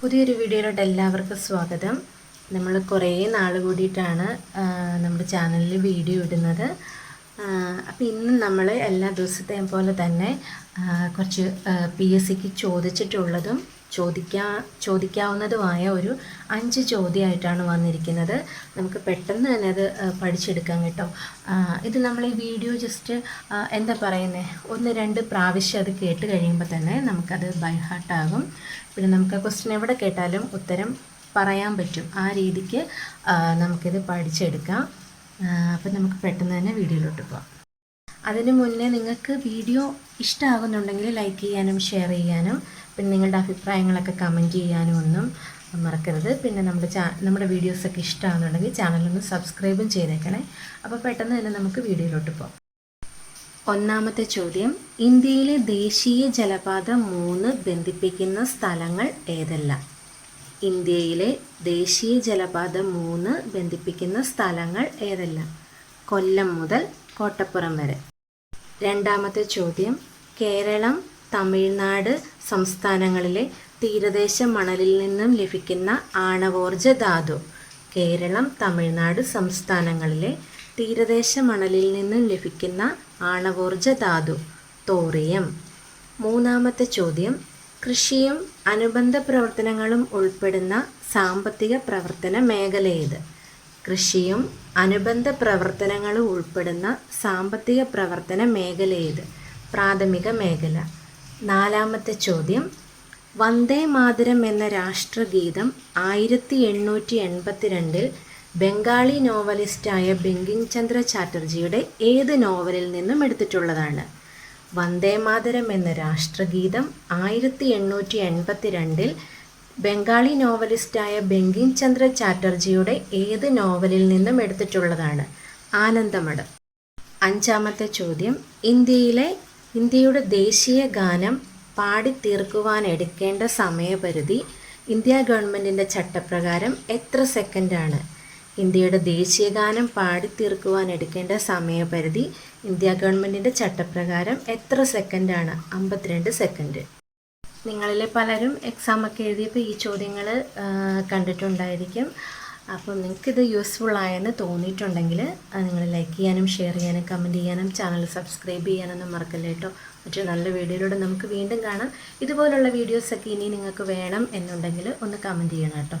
പുതിയൊരു വീഡിയോയിലോട്ട് എല്ലാവർക്കും സ്വാഗതം. നമ്മൾ കുറേ നാൾ കൂടിയിട്ടാണ് നമ്മുടെ ചാനലിൽ വീഡിയോ ഇടുന്നത്. അപ്പോൾ ഇന്ന് നമ്മൾ എല്ലാ ദിവസത്തെയും പോലെ തന്നെ കുറച്ച് പി എസ് സിക്ക് ചോദിച്ചിട്ടുള്ളതും ചോദിക്കാ ചോദിക്കാവുന്നതുമായ ഒരു അഞ്ച് ചോദ്യമായിട്ടാണ് വന്നിരിക്കുന്നത്. നമുക്ക് പെട്ടെന്ന് തന്നെ അത് പഠിച്ചെടുക്കാം കേട്ടോ. ഇത് നമ്മൾ ഈ വീഡിയോ ജസ്റ്റ് എന്താ പറയുന്നത് ഒന്ന് രണ്ട് പ്രാവശ്യം അത് കേട്ട് കഴിയുമ്പോൾ തന്നെ നമുക്കത് ബൈ ഹാർട്ടാകും പിന്നെ നമുക്ക് ക്വസ്റ്റ്യൻ എവിടെ കേട്ടാലും ഉത്തരം പറയാൻ പറ്റും. ആ രീതിക്ക് നമുക്കിത് പഠിച്ചെടുക്കാം. അപ്പം നമുക്ക് പെട്ടെന്ന് തന്നെ വീഡിയോയിലോട്ട് പോകാം അതിന് മുന്നേ നിങ്ങൾക്ക് വീഡിയോ ഇഷ്ടമാകുന്നുണ്ടെങ്കിൽ ലൈക്ക് ചെയ്യാനും ഷെയർ ചെയ്യാനും പിന്നെ നിങ്ങളുടെ അഭിപ്രായങ്ങളൊക്കെ കമന്റ് ചെയ്യാനും ഒന്നും മറക്കരുത്. പിന്നെ നമ്മുടെ ചാ നമ്മുടെ വീഡിയോസൊക്കെ ഇഷ്ടമാകുന്നുണ്ടെങ്കിൽ ചാനലൊന്ന് സബ്സ്ക്രൈബും ചെയ്തേക്കണേ. അപ്പോൾ പെട്ടെന്ന് തന്നെ നമുക്ക് വീഡിയോയിലോട്ട് പോകാം. ഒന്നാമത്തെ ചോദ്യം ഇന്ത്യയിലെ ദേശീയ ജലപാത മൂന്ന് ബന്ധിപ്പിക്കുന്ന സ്ഥലങ്ങൾ ഏതെല്ലാം? ഇന്ത്യയിലെ ദേശീയ ജലപാത മൂന്ന് ബന്ധിപ്പിക്കുന്ന സ്ഥലങ്ങൾ ഏതെല്ലാം? കൊല്ലം മുതൽ കോട്ടപ്പുറം വരെ. രണ്ടാമത്തെ ചോദ്യം. കേരളം തമിഴ്നാട് സംസ്ഥാനങ്ങളിലെ തീരദേശ മണലിൽ നിന്നും ലഭിക്കുന്ന ആണവോർജ ധാതു. കേരളം തമിഴ്നാട് സംസ്ഥാനങ്ങളിലെ തീരദേശ മണലിൽ നിന്നും ലഭിക്കുന്ന ആണവോർജ ധാതു. തോറിയം. മൂന്നാമത്തെ ചോദ്യം. കൃഷിയും അനുബന്ധ പ്രവർത്തനങ്ങളും ഉൾപ്പെടുന്ന സാമ്പത്തിക പ്രവർത്തന മേഖല ഏത് കൃഷിയും അനുബന്ധ പ്രവർത്തനങ്ങളും ഉൾപ്പെടുന്ന സാമ്പത്തിക പ്രവർത്തന മേഖലയേത്? പ്രാഥമിക മേഖല. നാലാമത്തെ ചോദ്യം. വന്ദേ മാതരം എന്ന രാഷ്ട്രഗീതം ആയിരത്തി എണ്ണൂറ്റി എൺപത്തിരണ്ടിൽ ബംഗാളി നോവലിസ്റ്റായ ബങ്കിം ചന്ദ്ര ചാറ്റർജിയുടെ ഏത് നോവലിൽ നിന്നും എടുത്തിട്ടുള്ളതാണ്? വന്ദേ മാതരം എന്ന രാഷ്ട്രഗീതം ആയിരത്തി എണ്ണൂറ്റി എൺപത്തി രണ്ടിൽ ബംഗാളി നോവലിസ്റ്റായ ബങ്കിം ചന്ദ്ര ചാറ്റർജിയുടെ ഏത് നോവലിൽ നിന്നും എടുത്തിട്ടുള്ളതാണ്? ആനന്ദമഠം. അഞ്ചാമത്തെ ചോദ്യം. ഇന്ത്യയിലെ ഇന്ത്യയുടെ ദേശീയ ഗാനം പാടിത്തീർക്കുവാൻ എടുക്കേണ്ട സമയപരിധി ഇന്ത്യ ഗവൺമെന്റിന്റെ ചട്ടപ്രകാരം എത്ര സെക്കൻഡാണ്? ഇന്ത്യയുടെ ദേശീയ ഗാനം പാടിത്തീർക്കുവാൻ എടുക്കേണ്ട സമയപരിധി ഇന്ത്യ ഗവൺമെന്റിന്റെ ചട്ടപ്രകാരം എത്ര സെക്കൻഡാണ്? അമ്പത്തിരണ്ട് സെക്കൻഡ്. നിങ്ങളിൽ പലരും എക്സാമൊക്കെ എഴുതിയപ്പോൾ ഈ ചോദ്യങ്ങൾ കണ്ടിട്ടുണ്ടായിരിക്കും. അപ്പോൾ നിങ്ങൾക്കിത് യൂസ്ഫുൾ ആയെന്ന് തോന്നിയിട്ടുണ്ടെങ്കിൽ നിങ്ങൾ ലൈക്ക് ചെയ്യാനും ഷെയർ ചെയ്യാനും കമന്റ് ചെയ്യാനും ചാനൽ സബ്സ്ക്രൈബ് ചെയ്യാനൊന്നും മറക്കല്ലേ കേട്ടോ മറ്റൊരു നല്ല വീഡിയോയിലൂടെ നമുക്ക് വീണ്ടും കാണാം. ഇതുപോലുള്ള വീഡിയോസൊക്കെ ഇനി നിങ്ങൾക്ക് വേണം എന്നുണ്ടെങ്കിൽ ഒന്ന് കമന്റ് ചെയ്യണം കേട്ടോ